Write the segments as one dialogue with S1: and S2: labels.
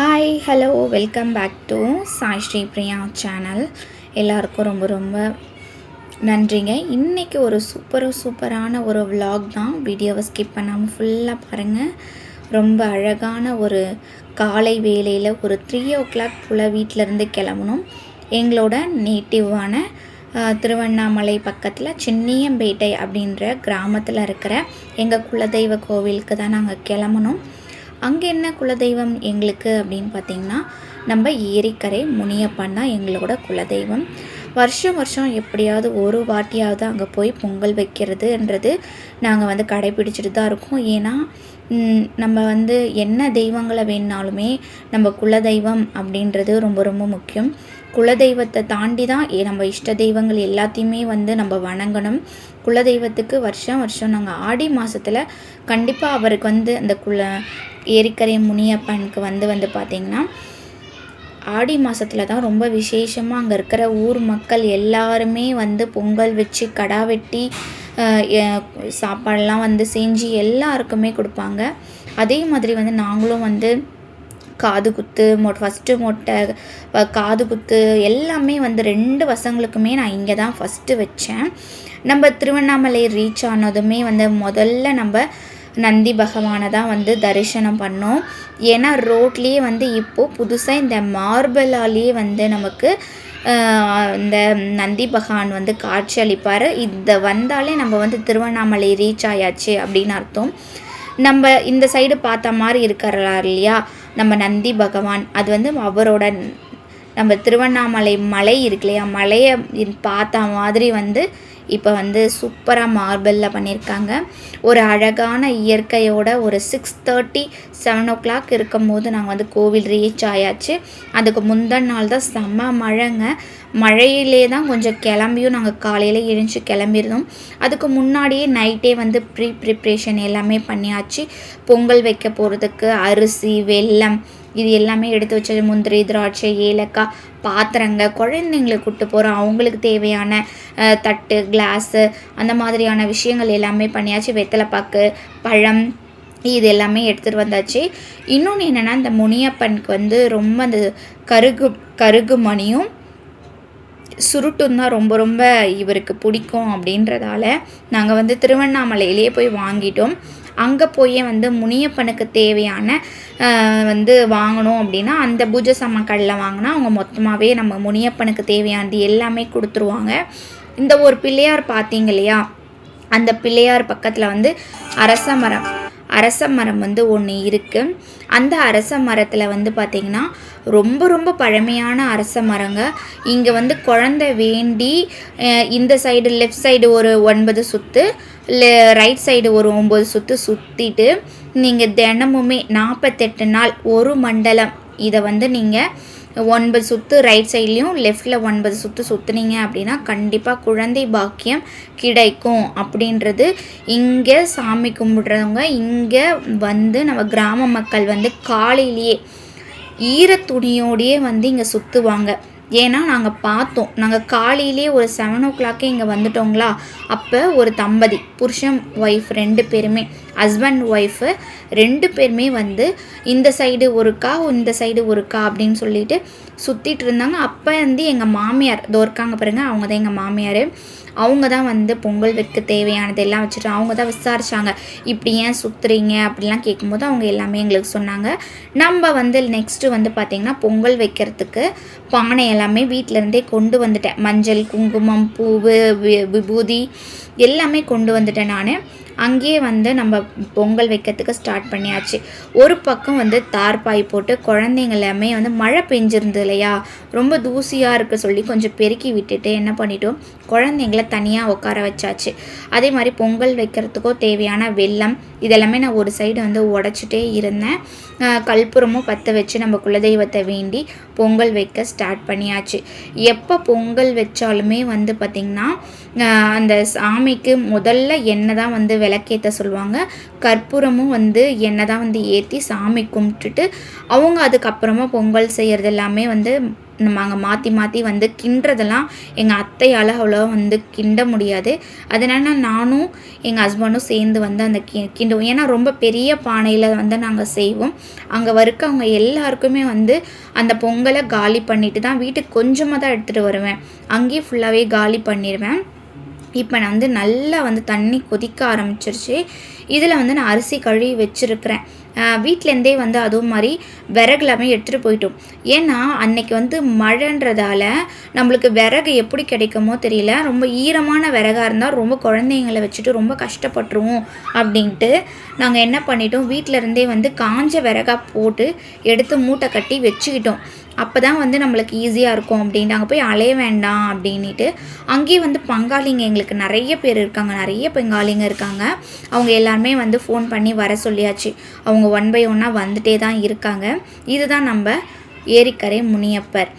S1: Hi hello welcome back to Sai Sri Priya channel எல்லாருக்கும் ரொம்ப ரொம்ப நன்றிங்க. இன்றைக்கி ஒரு சூப்பர் சூப்பரான ஒரு விலாக் தான். வீடியோவை ஸ்கிப் பண்ணாமல் ஃபுல்லாக பாருங்கள் ரொம்ப அழகான ஒரு காலை வேளையில் ஒரு த்ரீ ஓ கிளாக் போல் வீட்டிலேருந்து கிளம்பணும். எங்களோட நேட்டிவான திருவண்ணாமலை பக்கத்தில் சின்னியம்பேட்டை அப்படின்ற கிராமத்தில் இருக்கிற எங்கள் குலதெய்வ கோவிலுக்கு தான் நாங்கள் கிளம்பணும். அங்கே என்ன குலதெய்வம் எங்களுக்கு அப்படின்னு பார்த்தீங்கன்னா நம்ம ஏரிக்கரை முனியப்பன் தான் எங்களோட குலதெய்வம். வருஷம் வருஷம் எப்படியாவது ஒரு வாட்டியாவது அங்கே போய் பொங்கல் வைக்கிறதுன்றது நாங்கள் வந்து கடைப்பிடிச்சிட்டு தான் இருக்கோம். ஏன்னா நம்ம வந்து என்ன தெய்வங்களை வேணுனாலுமே நம்ம குலதெய்வம் அப்படின்றது ரொம்ப ரொம்ப முக்கியம். குலதெய்வத்தை தாண்டி தான் ஏ- நம்ம இஷ்ட தெய்வங்கள் எல்லாத்தையுமே வந்து நம்ம வணங்கணும். குலதெய்வத்துக்கு வருஷம் வருஷம் நாங்கள் ஆடி மாதத்தில் கண்டிப்பாக அவருக்கு வந்து அந்த குல ஏரிக்கரை முனியப்பனுக்கு வந்து வந்து பார்த்திங்கன்னா ஆடி மாதத்தில் தான் ரொம்ப விசேஷமாக அங்கே இருக்கிற ஊர் மக்கள் எல்லாருமே வந்து பொங்கல் வச்சு கடா வெட்டி சாப்பாடெல்லாம் வந்து செஞ்சு எல்லாருக்குமே கொடுப்பாங்க. அதே மாதிரி வந்து நாங்களும் வந்து காது குத்து மொ ஃபஸ்ட்டு மொட்டை காது குத்து எல்லாமே வந்து ரெண்டு பசங்களுக்குமே நான் இங்கே தான் ஃபஸ்ட்டு வச்சேன். நம்ம திருவண்ணாமலை ரீச் ஆனதுமே வந்து முதல்ல நம்ம நந்தி பகவானை தான் வந்து தரிசனம் பண்ணோம். ஏன்னா ரோட்லேயே வந்து இப்போது புதுசாக இந்த மார்பலாலேயே வந்து நமக்கு இந்த நந்தி பகவான் வந்து காட்சி அளிப்பார். இதை வந்தாலே நம்ம வந்து திருவண்ணாமலை ரீச் ஆயாச்சு அப்படின்னு அர்த்தம். நம்ம இந்த சைடு பார்த்த மாதிரி இருக்கிறார் இல்லையா? நம்ம நந்தி பகவான். அது வந்து அவரோட நம்ம திருவண்ணாமலை மலை இருக்கு இல்லையா? மலையை பார்த்த மாதிரி வந்து இப்போ வந்து சூப்பராக மார்பிளில் பண்ணியிருக்காங்க ஒரு அழகான இயற்கையோட ஒரு six thirty seven o'clock இருக்கும்போது நாங்கள் வந்து கோவில் ரீச் ஆயாச்சு. அதுக்கு முந்தன் நாள் தான் செம்ம மழைங்க. மழையிலே தான் கொஞ்சம் கிளம்பியும் நாங்கள் காலையில் எழுந்து கிளம்பியிருந்தோம். அதுக்கு முன்னாடியே நைட்டே வந்து ப்ரீ ப்ரிப்ரேஷன் எல்லாமே பண்ணியாச்சு. பொங்கல் வைக்க போகிறதுக்கு அரிசி வெல்லம் இது எல்லாமே எடுத்து வச்சது முந்திரி திராட்சை ஏலக்காய் பாத்திரங்க குழந்தைங்களை கூட்டு போகிறோம் அவங்களுக்கு தேவையான தட்டு கிளாஸு அந்த மாதிரியான விஷயங்கள் எல்லாமே பண்ணியாச்சு. வெத்தலைப்பாக்கு பழம் இது எல்லாமே எடுத்துகிட்டு வந்தாச்சு. இன்னொன்று என்னென்னா இந்த முனியப்பனுக்கு வந்து ரொம்ப அந்த கருகு கருகு மணியும் சுருட்டும் தான் ரொம்ப ரொம்ப இவருக்கு பிடிக்கும் அப்படின்றதால நாங்கள் வந்து திருவண்ணாமலையிலேயே போய் வாங்கிட்டோம். அங்கே போய் வந்து முனியப்பனுக்கு தேவையான வந்து வாங்கணும் அப்படின்னா அந்த பூஜை சாமான்களில் வாங்கினா அவங்க மொத்தமாகவே நம்ம முனியப்பனுக்கு தேவையானது எல்லாமே கொடுத்துருவாங்க. இந்த ஒரு பிள்ளையார் பார்த்தீங்க இல்லையா? அந்த பிள்ளையார் பக்கத்தில் வந்து அரச மரம் அரச மரம் வந்து ஒன்று இருக்குது அந்த அரச மரத்தில் வந்து பார்த்திங்கன்னா ரொம்ப ரொம்ப பழமையான அரச மரங்க. இங்கே வந்து குழந்தை வேண்டி இந்த சைடு லெஃப்ட் சைடு ஒரு ஒன்பது சுற்று ரைட் சைடு ஒரு ஒம்பது சுற்று சுற்றிட்டு நீங்கள் தினமுமே நாற்பத்தெட்டு நாள் ஒரு மண்டலம். இதை வந்து நீங்கள் ஒன்பது சுற்று ரைட் சைட்லேயும் லெஃப்டில் ஒன்பது சுற்று சுற்றுனீங்க அப்படின்னா கண்டிப்பாக குழந்தை பாக்கியம் கிடைக்கும் அப்படின்றது இங்கே சாமி கும்பிடுறவங்க இங்கே வந்து நம்ம கிராம மக்கள் வந்து காலையிலேயே ஈர துணியோடையே வந்து இங்கே சுற்றுவாங்க ஏன்னா நாங்கள் பார்த்தோம். நாங்கள் காலையிலே ஒரு செவன் ஓ கிளாக்கே இங்கே வந்துட்டோங்களா? அப்போ ஒரு தம்பதி புருஷன் ஒய்ஃப் ரெண்டு பேருமே. ஹஸ்பண்ட் ஒய்ஃபு ரெண்டு பேருமே வந்து இந்த சைடு ஒருக்கா இந்த சைடு ஒருக்கா அப்படின்னு சொல்லிட்டு சுற்றிட்டு இருந்தாங்க. அப்போ வந்து எங்கள் மாமியார் இதோ இருக்காங்க பாருங்கள் அவங்க தான் எங்கள் மாமியார். அவங்க தான் வந்து பொங்கல் வைக்க தேவையானது எல்லாம் வச்சுட்டு அவங்க தான் விசாரிச்சாங்க. இப்படி ஏன் சுற்றுறீங்க அப்படிலாம் கேட்கும்போது அவங்க எல்லாமே எங்களுக்கு சொன்னாங்க. நம்ம வந்து நெக்ஸ்ட்டு வந்து பார்த்திங்கன்னா பொங்கல் வைக்கிறதுக்கு பானை எல்லாமே வீட்டிலேருந்தே கொண்டு வந்துட்டேன். மஞ்சள் குங்குமம் பூவு வி- விபூதி எல்லாமே கொண்டு வந்துட்டேன் நான். அங்கேயே வந்து நம்ம பொங்கல் வைக்கிறதுக்கு ஸ்டார்ட் பண்ணியாச்சு. ஒரு பக்கம் வந்து தார்பாய் போட்டு குழந்தைங்க எல்லாமே வந்து மழை பெஞ்சிருந்தது இல்லையா? ரொம்ப தூசியாக இருக்க சொல்லி கொஞ்சம் பெருக்கி விட்டுட்டு என்ன பண்ணிட்டோம்? குழந்தைங்கள தனியாக உட்கார வச்சாச்சு. அதே மாதிரி பொங்கல் வைக்கிறதுக்கோ தேவையான வெள்ளம் இதெல்லாமே நான் ஒரு சைடு வந்து உடச்சிட்டே இருந்தேன். கற்பூரமும் பற்ற வச்சு நம்ம குலதெய்வத்தை வேண்டி பொங்கல் வைக்க ஸ்டார்ட் பண்ணியாச்சு. எப்போ பொங்கல் வச்சாலுமே வந்து பார்த்திங்கன்னா அந்த சாமிக்கு முதல்ல எண்ணெய் தான் வந்து விளக்கேற்ற சொல்லுவாங்க. கற்பூரமும் வந்து எண்ணெய் தான் வந்து ஏற்றி சாமி கும்பிட்டுட்டு அவங்க அதுக்கப்புறமா பொங்கல் செய்கிறது எல்லாமே வந்து நாங்கள் மாற்றி மாற்றி வந்து கிண்டுறதெல்லாம் எங்கள் அத்தையால் அவ்வளோ வந்து கிண்ட முடியாது. அதனால் நானும் எங்கள் ஹஸ்பண்டும் சேர்ந்து வந்து அந்த கி கிண்டுவோம். ஏன்னா ரொம்ப பெரிய பானையில் வந்து நாங்கள் செய்வோம். அங்கே வறுக்கவங்க எல்லாருக்குமே வந்து அந்த பொங்கலை காலி பண்ணிட்டு தான் வீட்டுக்கு கொஞ்சமாக தான் எடுத்துகிட்டு வருவேன். அங்கேயே ஃபுல்லாகவே காலி பண்ணிடுவேன் இப்போ நான் வந்து நல்லா வந்து தண்ணி கொதிக்க ஆரம்பிச்சிருச்சு. இதில் வந்து நான் அரிசி கழுவி வச்சுருக்கிறேன். வீட்டிலேருந்தே வந்து அதுவும் மாதிரி விறகுலாமே எடுத்துகிட்டு போயிட்டோம். ஏன்னா அன்னைக்கு வந்து மழைன்றதால நம்மளுக்கு விறகு எப்படி கிடைக்குமோ தெரியல. ரொம்ப ஈரமான விறகாக இருந்தால் ரொம்ப குழந்தைங்களை வச்சுட்டு ரொம்ப கஷ்டப்பட்டுருவோம் அப்படின்ட்டு நாங்கள் என்ன பண்ணிட்டோம் வீட்டிலருந்தே வந்து காஞ்ச விறகாக போட்டு எடுத்து மூட்டை கட்டி வச்சுக்கிட்டோம். அப்போ தான் வந்து நம்மளுக்கு ஈஸியாக இருக்கும் அப்படின்ட்டு. அங்கே போய் அலைய வேண்டாம் அப்படின்ட்டு அங்கேயே வந்து பங்காளிங்க எங்களுக்கு நிறைய பேர் இருக்காங்க. நிறைய பெங்காலிங்க இருக்காங்க. அவங்க எல்லாருமே வந்து ஃபோன் பண்ணி வர சொல்லியாச்சு. அவங்க ஒன் பை ஒன்னாக வந்துட்டே தான் இருக்காங்க. இதுதான் நம்ம ஏரிக்கரை முனியப்பர்.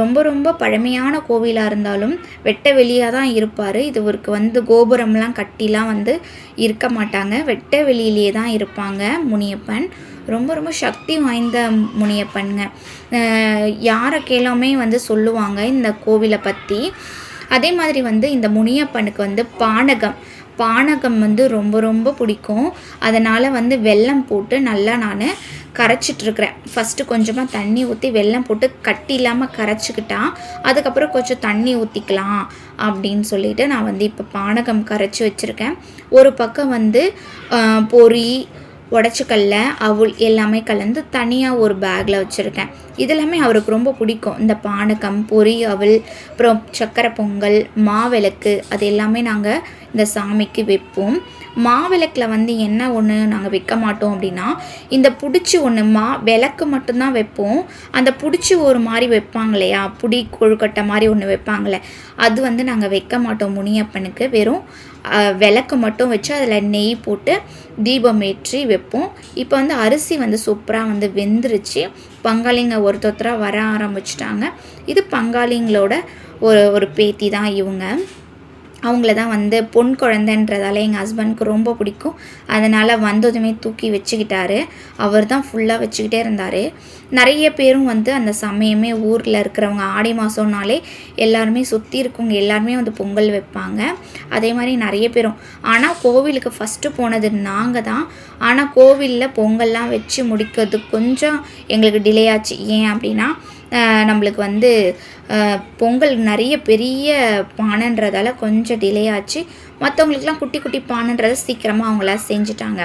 S1: ரொம்ப ரொம்ப பழமையான கோவிலாக இருந்தாலும் வெட்ட வெளியாக தான் இருப்பார். இதுவருக்கு வந்து கோபுரம்லாம் கட்டிலாம் வந்து இருக்க மாட்டாங்க. வெட்ட வெளியிலேயே தான் இருப்பாங்க முனியப்பன். ரொம்ப ரொம்ப சக்தி வாய்ந்த முனியப்பனுங்க. யாரை கேளாமே வந்து சொல்லுவாங்க இந்த கோவிலை பற்றி அதே மாதிரி வந்து இந்த முனியப்பனுக்கு வந்து பானகம். பானகம் வந்து ரொம்ப ரொம்ப பிடிக்கும். அதனால் வந்து வெல்லம் போட்டு நல்லா நான் கரைச்சிட்ருக்குறேன். ஃபஸ்ட்டு கொஞ்சமாக தண்ணி ஊற்றி வெள்ளம் போட்டு கட்டி இல்லாமல் கரைச்சிக்கிட்டா அதுக்கப்புறம் கொஞ்சம் தண்ணி ஊற்றிக்கலாம் அப்படின்னு சொல்லிட்டு நான் வந்து இப்போ பானகம் கரைச்சி வச்சுருக்கேன். ஒரு பக்கம் வந்து பொறி உடச்சிக்கல்ல அவுள் எல்லாமே கலந்து தனியாக ஒரு பேக்கில் வச்சுருக்கேன். இதெல்லாமே அவருக்கு ரொம்ப பிடிக்கும். இந்த பானகம் பொறி அவள் அப்புறம் சக்கரை பொங்கல் மாவிளக்கு அது எல்லாமே நாங்கள் இந்த சாமிக்கு வைப்போம். மாவிளக்கில் வந்து என்ன ஒன்று நாங்கள் வைக்க மாட்டோம் அப்படின்னா இந்த பிடிச்சி ஒன்று மா விளக்கு மட்டும்தான் வைப்போம். அந்த பிடிச்சி ஒரு மாதிரி வைப்பாங்க இல்லையா? புடி கொழுக்கட்டை மாதிரி ஒன்று வைப்பாங்களே அது வந்து நாங்கள் வைக்க மாட்டோம் முனியப்பனுக்கு. வெறும் விளக்கு மட்டும் வச்சு அதில் நெய் போட்டு தீபம் ஏற்றி வைப்போம். இப்போ வந்து அரிசி வந்து சூப்பராக வந்து வெந்துருச்சு. பங்காளிங்க ஒருத்தொத்தராக வர ஆரம்பிச்சிட்டாங்க. இது பங்காளிங்களோட ஒரு ஒரு பேத்தி தான் இவங்க. அவங்கள தான் வந்து பொன் குழந்தைன்றதால எங்கள் ஹஸ்பண்ட்க்கு ரொம்ப பிடிக்கும். அதனால் வந்ததுமே தூக்கி வச்சுக்கிட்டாரு. அவர் தான் ஃபுல்லாக வச்சுக்கிட்டே இருந்தார். நிறைய பேரும் வந்து அந்த சமயமே ஊரில் இருக்கிறவங்க ஆடி மாதம்னாலே எல்லாருமே சுற்றி இருக்கவங்க எல்லாருமே வந்து பொங்கல் வைப்பாங்க. அதே மாதிரி நிறைய பேரும். ஆனால் கோவிலுக்கு ஃபஸ்ட்டு போனது நாங்கள் தான் ஆனால் கோவிலில் பொங்கல்லாம் வச்சு முடிக்கிறது கொஞ்சம் எங்களுக்கு டிலே ஆச்சு. ஏன் அப்படின்னா நம்மளுக்கு வந்து பொங்கல் நிறைய பெரிய பானைன்றதால கொஞ்சம் டிலே ஆச்சு. மற்றவங்களுக்குலாம் குட்டி குட்டி பானைன்றதை சீக்கிரமாக அவங்களா செஞ்சுட்டாங்க.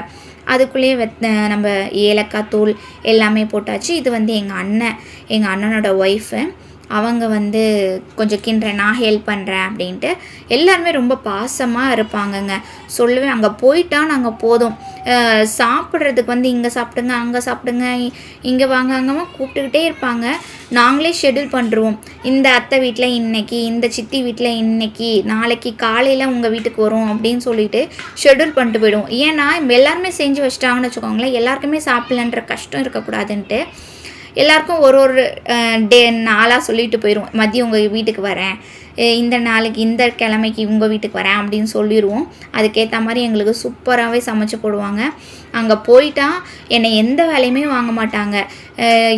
S1: அதுக்குள்ளேயே நம்ம ஏலக்காய் தூள் எல்லாமே போட்டாச்சு. இது வந்து எங்கள் அண்ணன் எங்கள் அண்ணனோட ஒய்ஃபு அவங்க வந்து கொஞ்சம் கிண்டுறேன் நான் ஹெல்ப் பண்ணுறேன் அப்படின்ட்டு எல்லாருமே ரொம்ப பாசமாக இருப்பாங்கங்க. சொல்லுவேன் அங்கே போயிட்டா நாங்கள் போதும். சாப்பிட்றதுக்கு வந்து இங்கே சாப்பிடுங்க அங்கே சாப்பிடுங்க இங்கே வாங்க அங்கேமா கூப்பிட்டுக்கிட்டே இருப்பாங்க. நாங்களே ஷெடியூல் பண்ணுருவோம் இந்த அத்தை வீட்டில் இன்னைக்கு இந்த சித்தி வீட்டில் இன்னைக்கு நாளைக்கு காலையில் உங்கள் வீட்டுக்கு வரும் அப்படின்னு சொல்லிட்டு ஷெடியூல் பண்ணிட்டு போயிடுவோம். ஏன்னா எல்லாருமே செஞ்சு வச்சிட்டாங்கன்னு வச்சுக்கோங்களேன். எல்லாருக்குமே சாப்பிட்லன்ற கஷ்டம் இருக்கக்கூடாதுன்ட்டு எல்லாருக்கும் ஒரு ஒரு டே நாளாக சொல்லிட்டு போயிடுவோம். மதியம் உங்கள் வீட்டுக்கு வரேன். இந்த நாளைக்கு இந்த கிழமைக்கு உங்கள் வீட்டுக்கு வரேன் அப்படின்னு சொல்லிடுவோம் அதுக்கேற்ற மாதிரி எங்களுக்கு சூப்பராகவே சமைச்சு போடுவாங்க. அங்கே போயிட்டா என்னை எந்த வேலையுமே வாங்க மாட்டாங்க.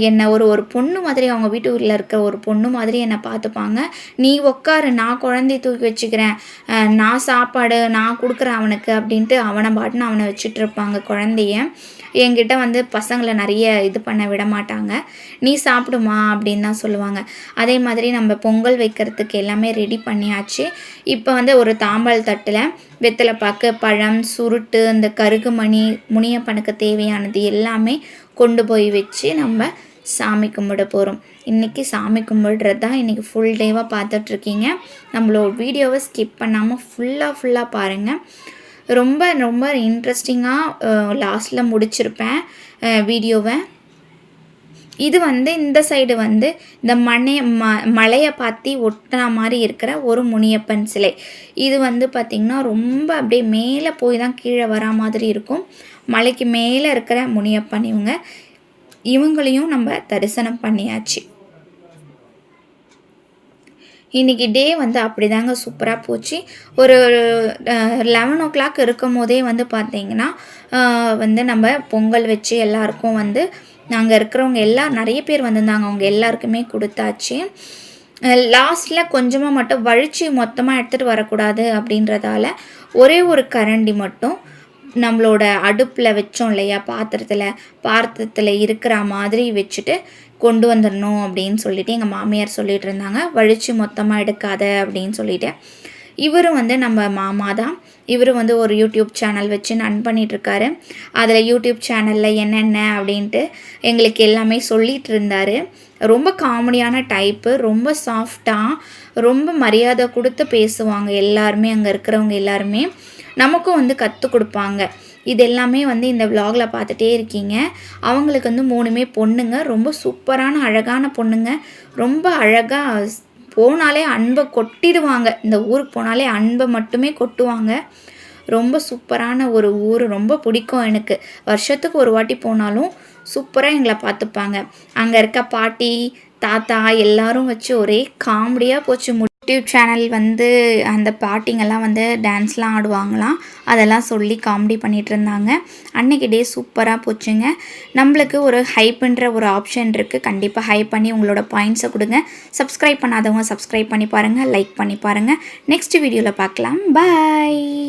S1: என்னை ஒரு ஒரு பொண்ணு மாதிரி அவங்க வீட்டு ஊரில் இருக்கிற ஒரு பொண்ணு மாதிரி என்னை பார்த்துப்பாங்க. நீ உட்காரு நான் குழந்தைய தூக்கி வச்சுக்கிறேன். நான் சாப்பாடு நான் கொடுக்குறேன் அவனுக்கு அப்படின்ட்டு அவனை பாட்டுன்னு அவனை வச்சுட்டு இருப்பாங்க குழந்தைய. என்கிட்ட வந்து பசங்களை நிறைய இது பண்ண விட மாட்டாங்க. நீ சாப்பிடுமா? அப்படின்னு தான் சொல்லுவாங்க. அதே மாதிரி நம்ம பொங்கல் வைக்கிறதுக்கு எல்லாமே ரெடி பண்ணியாச்சு. இப்போ வந்து ஒரு தாம்பாள் தட்டில் வெத்தலை பாக்கு பழம் சுருட்டு இந்த கருகுமணி முனியப்பனுக்கு தேவையானது எல்லாமே கொண்டு போய் வச்சு நம்ம சாமி கும்பிட போகிறோம் இன்றைக்கி சாமி கும்பிடுறது தான் இன்றைக்கி ஃபுல் டேவாக பார்த்துட்ருக்கீங்க நம்மளோட வீடியோவை ஸ்கிப் பண்ணாமல் ஃபுல்லாக ஃபுல்லாக பாருங்கள் ரொம்ப ரொம்ப இன்ட்ரெஸ்டிங்காக லாஸ்ட்டில் முடிச்சிருப்பேன் வீடியோவை இது வந்து இந்த சைடு வந்து இந்த மனை ம மலையை பார்த்தி ஒட்டின மாதிரி இருக்கிற ஒரு முனியப்பன் சிலை. இது வந்து பார்த்திங்கன்னா ரொம்ப அப்படியே மேலே போய் தான் கீழே வரா மாதிரி இருக்கும். மலைக்கு மேலே இருக்கிற முனியப்பன் இவங்க. இவங்களையும் நம்ம தரிசனம் பண்ணியாச்சு. இன்றைக்கி டே வந்து அப்படி தாங்க சூப்பராக போச்சு. ஒரு லெவன் ஓ கிளாக் இருக்கும் போதே வந்து பார்த்தீங்கன்னா வந்து நம்ம பொங்கல் வச்சு எல்லாருக்கும் வந்து நாங்கள் இருக்கிறவங்க எல்லா நிறைய பேர் வந்திருந்தாங்க. அவங்க எல்லாருக்குமே கொடுத்தாச்சு. லாஸ்ட்டில் கொஞ்சமாக மட்டும் வழித்து மொத்தமாக எடுத்துகிட்டு வரக்கூடாது அப்படின்றதால ஒரே ஒரு கரண்டி மட்டும் நம்மளோட அடுப்பில் வச்சோம் இல்லையா? பாத்திரத்தில் பாத்திரத்தில் இருக்கிற மாதிரி வச்சுட்டு கொண்டு வந்துடணும் அப்படின்னு சொல்லிட்டு எங்கள் மாமியார் சொல்லிகிட்டு இருந்தாங்க. வழித்து மொத்தமாக எடுக்காத அப்படின்னு சொல்லிட்டு. இவரும் வந்து நம்ம மாமா தான். இவரும் வந்து ஒரு யூடியூப் சேனல் வச்சு ரன் பண்ணிகிட்ருக்காரு அதில் யூடியூப் சேனலில் என்னென்ன அப்படின்ட்டு எங்களுக்கு எல்லாமே சொல்லிகிட்டு இருந்தார். ரொம்ப காமெடியான டைப்பு ரொம்ப சாஃப்டாக ரொம்ப மரியாதை கொடுத்து பேசுவாங்க எல்லாருமே அங்கே இருக்கிறவங்க எல்லாருமே. நமக்கும் வந்து கற்றுக் கொடுப்பாங்க. இது எல்லாமே வந்து இந்த விலாகில் பார்த்துட்டே இருக்கீங்க. அவங்களுக்கு வந்து மூணுமே பொண்ணுங்க. ரொம்ப சூப்பரான அழகான பொண்ணுங்க. ரொம்ப அழகாக போனாலே அன்பை கொட்டிடுவாங்க. இந்த ஊருக்கு போனாலே அன்பை மட்டுமே கொட்டுவாங்க. ரொம்ப சூப்பரான ஒரு ஊர். ரொம்ப பிடிக்கும் எனக்கு. வருஷத்துக்கு ஒரு வாட்டி போனாலும் சூப்பராக எங்களை பார்த்துப்பாங்க. அங்கே இருக்க பாட்டி தாத்தா எல்லாரும் வச்சு ஒரே காமெடியாக போச்சு. யூடியூப் சேனல் வந்து அந்த பாட்டிங்கெல்லாம் வந்து டான்ஸ்லாம் ஆடுவாங்களாம். அதெல்லாம் சொல்லி காமெடி பண்ணிகிட்டு இருந்தாங்க. அன்னைக்கு டே சூப்பராக போச்சுங்க. நம்மளுக்கு ஒரு ஹைப்புன்ற ஒரு ஆப்ஷன் இருக்குது கண்டிப்பாக ஹைப் பண்ணி உங்களோட பாயிண்ட்ஸை கொடுங்க. சப்ஸ்கிரைப் பண்ணாதவங்க சப்ஸ்கிரைப் பண்ணி பாருங்கள் லைக் பண்ணி பாருங்கள் நெக்ஸ்ட் வீடியோவில் பார்க்கலாம். பாய்